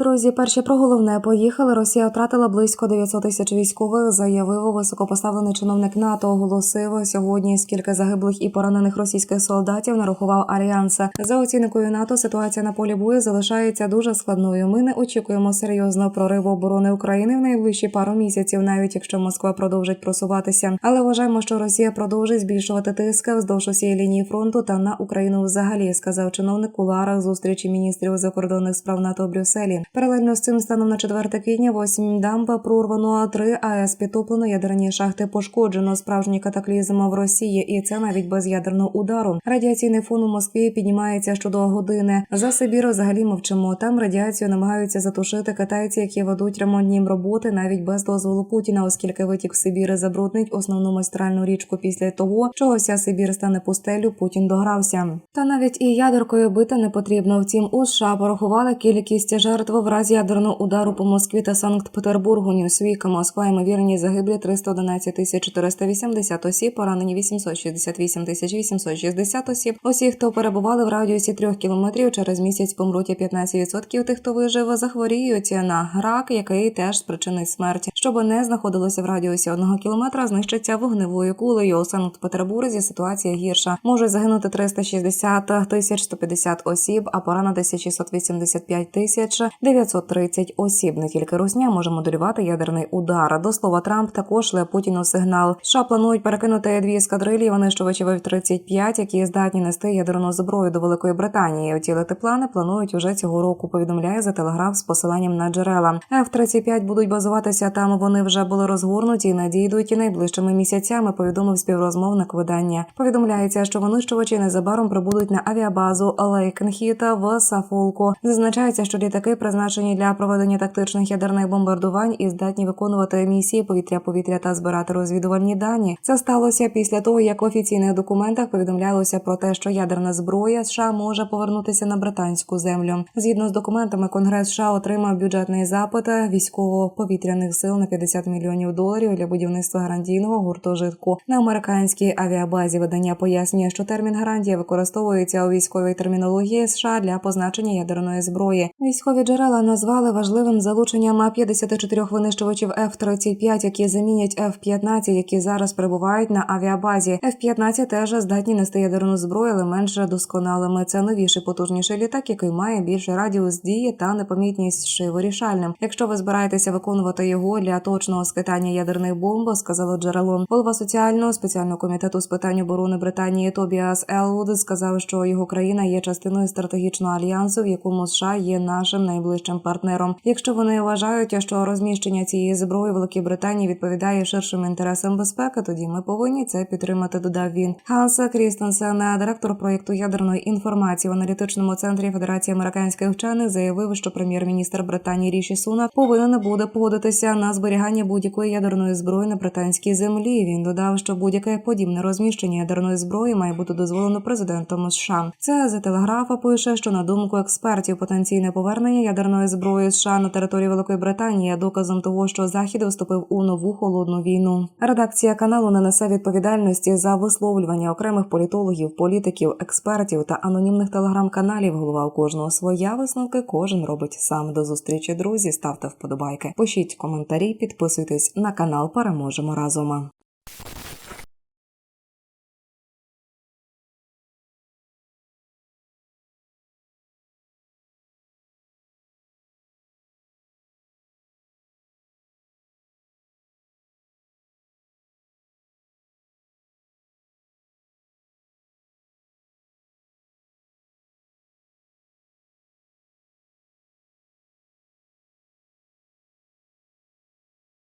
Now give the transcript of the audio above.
Друзі, перші про головне поїхали. Росія втратила близько 900 тисяч військових. Заявив високопоставлений чиновник НАТО. Оголосив сьогодні, скільки загиблих і поранених російських солдатів нарахував альянс. За оцінкою НАТО, ситуація на полі бою залишається дуже складною. Ми не очікуємо серйозного прориву оборони України в найближчі пару місяців, навіть якщо Москва продовжить просуватися. Але вважаємо, що Росія продовжить збільшувати тиск вздовж усієї лінії фронту та на Україну взагалі, сказав чиновник у ларах зустрічі міністрів закордонних справ НАТО у Брюсселі. Паралельно з цим станом на 4 квітня 8 дамба прорвано, 3 АЕС підтоплено, ядерні шахти пошкоджено. Справжній катаклізм в Росії, і це навіть без ядерного удару. Радіаційний фон у Москві піднімається щодо години. За Сибір взагалі мовчимо. Там радіацію намагаються затушити китайці, які ведуть ремонтні роботи навіть без дозволу Путіна, оскільки витік в Сибір забруднить основну майстральну річку після того, чого вся Сибір стане пустелю. Путін догрався. Та навіть і ядеркою бити не потрібно. Втім, у США порахували кількість жертв в разі ядерного удару по Москві та Санкт-Петербургу. Ньюсвіка Москва ймовірні загиблі 311 тисяч 480 осіб, поранені 868 тисяч 860 осіб. Усі, хто перебували в радіусі трьох кілометрів, через місяць помруть 15% тих, хто вижив, захворіють на грак, який теж спричинить смерть. Щоб не знаходилося в радіусі одного кілометра, знищиться вогневою кулею. У Санкт-Петербурзі ситуація гірша. Можуть загинути 360 тисяч 150 осіб, а поранитися 685 тисяч 930 осіб. Не тільки Русня може моделювати ядерний удар. До слова, Трамп також шле Путіну сигнал. США планують перекинути дві ескадрилі винищувачів F-35, які здатні нести ядерну зброю до Великої Британії. Утілити плани планують уже цього року. Повідомляє за телеграф з посиланням на джерела. F-35 будуть базуватися там. Вони вже були розгорнуті і надійдуть і найближчими місяцями. Повідомив співрозмовник видання. Повідомляється, що винищувачі незабаром прибудуть на авіабазу Лейкенхіта в Сафолку. Зазначається, що літаки призначені для проведення тактичних ядерних бомбардувань і здатні виконувати місії повітря-повітря та збирати розвідувальні дані. Це сталося після того, як в офіційних документах повідомлялося про те, що ядерна зброя США може повернутися на британську землю. Згідно з документами, Конгрес США отримав бюджетний запит військово-повітряних сил на 50 мільйонів доларів для будівництва гарантійного гуртожитку на американській авіабазі. Видання пояснює, що термін гарантія використовується у військовій термінології США для позначення ядерної зброї. Військові джерела назвали важливим залученням 54 винищувачів F-35, які замінять F-15, які зараз перебувають на авіабазі. F-15 теж здатні нести ядерну зброю, але менш досконалими. Це новіший потужніший літак, який має більший радіус дії та непомітність ще вирішальним. Якщо ви збираєтеся виконувати його для точного скидання ядерних бомб, сказало джерело. Голова соціального спеціального комітету з питань оборони Британії Тобіас Елвуд сказав, що його країна є частиною стратегічного альянсу, в якому США є нашим найближчим партнером. Якщо вони вважають, що розміщення цієї зброї в Великій Британії відповідає ширшим інтересам безпеки, тоді ми повинні це підтримати. Додав він. Ганс Крістенсен, директор проєкту ядерної інформації в аналітичному центрі Федерації американських вчених, заявив, що прем'єр-міністр Британії Ріші Сунак повинен буде погодитися на зберігання будь-якої ядерної зброї на британській землі. Він додав, що будь-яке подібне розміщення ядерної зброї має бути дозволено президентом США. Це за телеграфа пише, що на думку експертів потенційне повернення ядерної зброї США на території Великої Британії є доказом того, що Захід вступив у нову холодну війну. Редакція каналу не несе відповідальності за висловлювання окремих політологів, політиків, експертів та анонімних телеграм-каналів. Голова у кожного своя висновки кожен робить сам. До зустрічі, друзі. Ставте вподобайки, пишіть коментарі, підписуйтесь на канал. Переможемо разом.